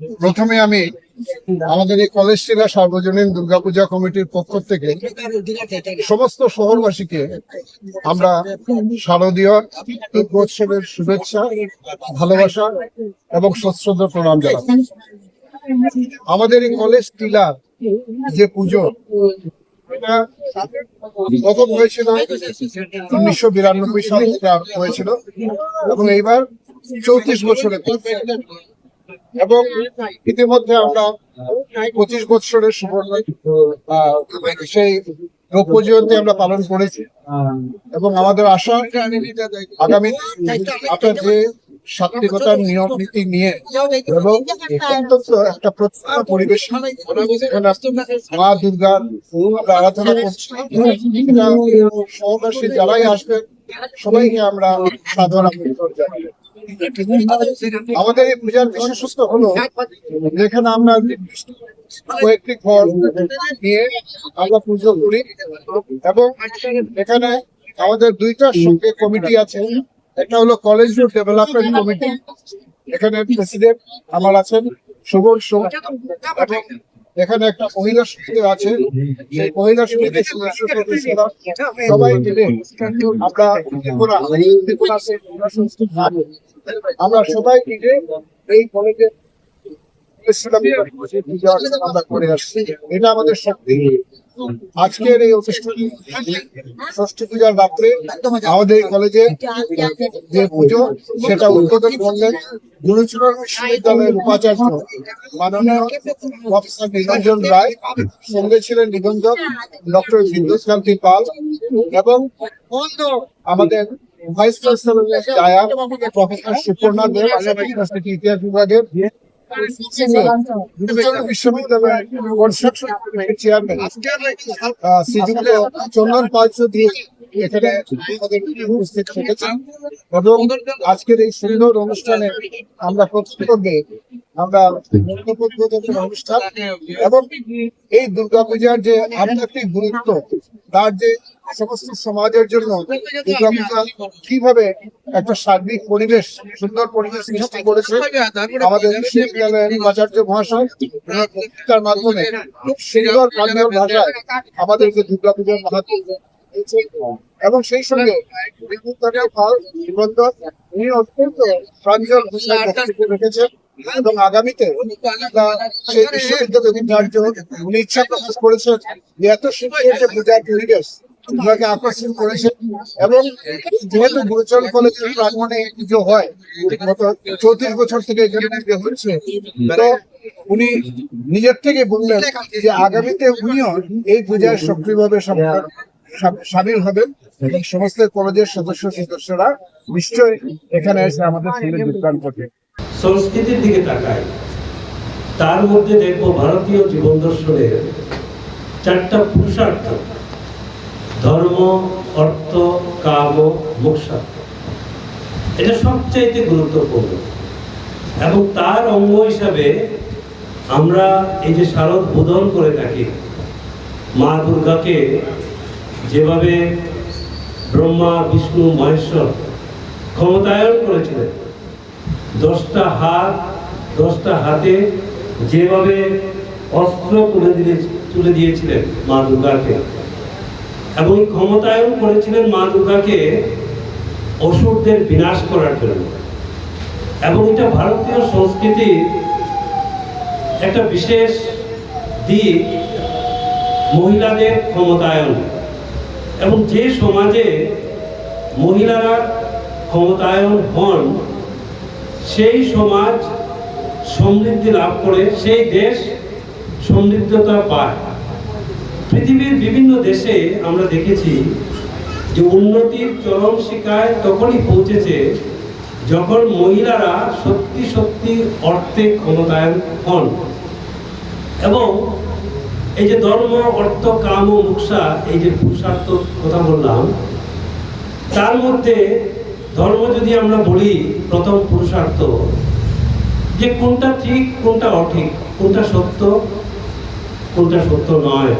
প্রথমে আমি আমাদের এই কলেজ টিলা সার্বজনীন দুর্গাপূজা কমিটির পক্ষ থেকে সমস্ত শহরবাসীকে আমরা শারদীয় শুভেচ্ছা, ভালোবাসা এবং সশ্রদ্ধ প্রণাম জানাই আমাদের এই কলেজ টিলার যে পুজো প্রথম হয়েছিল উনিশশো বিরানব্বই সালে, হয়েছিল। এবং এইবার চৌত্রিশ বছরে এবং ইতিমধ্যে আমরা পঁচিশ বছরের সুবর্ণ সেই রৌপ্য জয়ন্তী আমরা পালন করেছি। এবং আমাদের আশা, আগামী আপনার যে সাত্বিকতার নিয়ম নীতি নিয়ে এবং একটা প্রত্যক্ষ পরিবেশ মা দুর্গার আরাধনা করছি। সহবাসী যারাই আসবেন, সবাইকে আমরা সাধনা আমাদের এই পূজার বিশেষত্ব হলো, যেখানে আমরা কয়েকটি ঘর নিয়ে আমরা পুজো করি এবং এখানে আমাদের দুইটার সঙ্গে কমিটি আছে। একটা হলো কলেজ রোড ডেভেলপমেন্ট কমিটি, এখানে প্রেসিডেন্ট আমার আছেন সোম। এবং এখানে একটা মহিলা সমিতি আছে সেই মহিলা সমিতির সদস্য সদস্যরা সবাই মিলে আমরা। আমরা সবাই মিলে এই কলেজে আমরা করে আসছি। এটা আমাদের শক্তি। আজকের এই অনুষ্ঠানে ষষ্ঠী পূজার রাত্রে আমাদের কলেজে যে পুজো সেটা উদ্বোধন করলেন গুরুচরণ বিশ্ববিদ্যালয়ের উপাচার্য মাননীয় প্রফেসর নিরঞ্জন রায় সঙ্গে ছিলেন নিবন্ধক ডক্টর বিদ্যুৎ কান্তি পাল এবং আমাদের vice chancellor professor Suparna Deb ইতিহাস বিভাগের এবং আজকের এই সুন্দর অনুষ্ঠানে আমরা আমরা অনুষ্ঠান এবং এই দুর্গাপূজার যে আধ্যাত্মিক গুরুত্ব তার যে সমস্ত সমাজের জন্য দুর্গাপূজা কীভাবে একটা সার্বিক পরিবেশ সুন্দর পরিবেশ সৃষ্টি করেছে আমাদের বিশ্ববিদ্যালয়ের উপাচার্য মহাশয় ওনার মাধ্যমে সুন্দর ভাষায় আমাদেরকে দুর্গাপূজার মাহাত্ম। এবং সেই সঙ্গে বিদ্যুৎ উনি অত্যন্ত প্রাঞ্জল রেখেছেন এবং আগামীতে বিশ্ববিদ্যালয় উনি ইচ্ছা প্রকাশ করেছেন যে এত সুন্দর যে আকর্ষণ করেছেন এবং যেহেতু গুরুচরণ কলেজের পুজো হয়, গত চৌত্রিশ বছর থেকে এখানে হচ্ছে, তো উনি নিজের থেকে বললেন যে আগামীতে উনিও এই পূজায় সক্রিয়ভাবে সম- সা- সামিল হবেন এবং সমস্ত কলেজের সদস্য সদস্যরা নিশ্চয়ই এখানে এসে আমাদের সঙ্গে যোগদান করবে। সংস্কৃতির দিকে তাকাই, তার মধ্যে দেখব ভারতীয় জীবন দর্শনের চারটা পুরুষার্থ ধর্ম, অর্থ, কাম মোক্ষা এটা সবচাইতে গুরুত্বপূর্ণ। এবং তার অঙ্গ হিসাবে আমরা এই যে শারদ বোধন করে থাকি, মা দুর্গাকে যেভাবে ব্রহ্মা, বিষ্ণু, মহেশ্বর ক্ষমতায়ন করেছিলেন, দশটা হাত, দশটা হাতে যেভাবে অস্ত্র তুলে দিলে, তুলে দিয়েছিলেন মা দুর্গাকে, এবং ক্ষমতায়ন করেছিলেন মা দুর্গাকে অসুরদের বিনাশ করার জন্য। এবং এটা ভারতীয় সংস্কৃতির একটা বিশেষ দিক, মহিলাদের ক্ষমতায়ন। এবং যে সমাজে মহিলারা ক্ষমতায়ন হন, সেই সমাজ সমৃদ্ধি লাভ করে, সেই দেশ সমৃদ্ধতা পায়। পৃথিবীর বিভিন্ন দেশে আমরা দেখেছি যে উন্নতির চরম শিকায় তখনই পৌঁছেছে যখন মহিলারা সত্যি সত্যি অর্থে ক্ষমতায়ন হন। এবং এই যে ধর্ম, অর্থ, কাম ও মুক্ষা এই যে পুরুষার্থ কথা বললাম, তার মধ্যে ধর্ম যদি আমরা বলি, প্রথম পুরুষার্থ, যে কোনটা ঠিক, কোনটা অঠিক, কোনটা সত্য কোনটা সত্য নয়।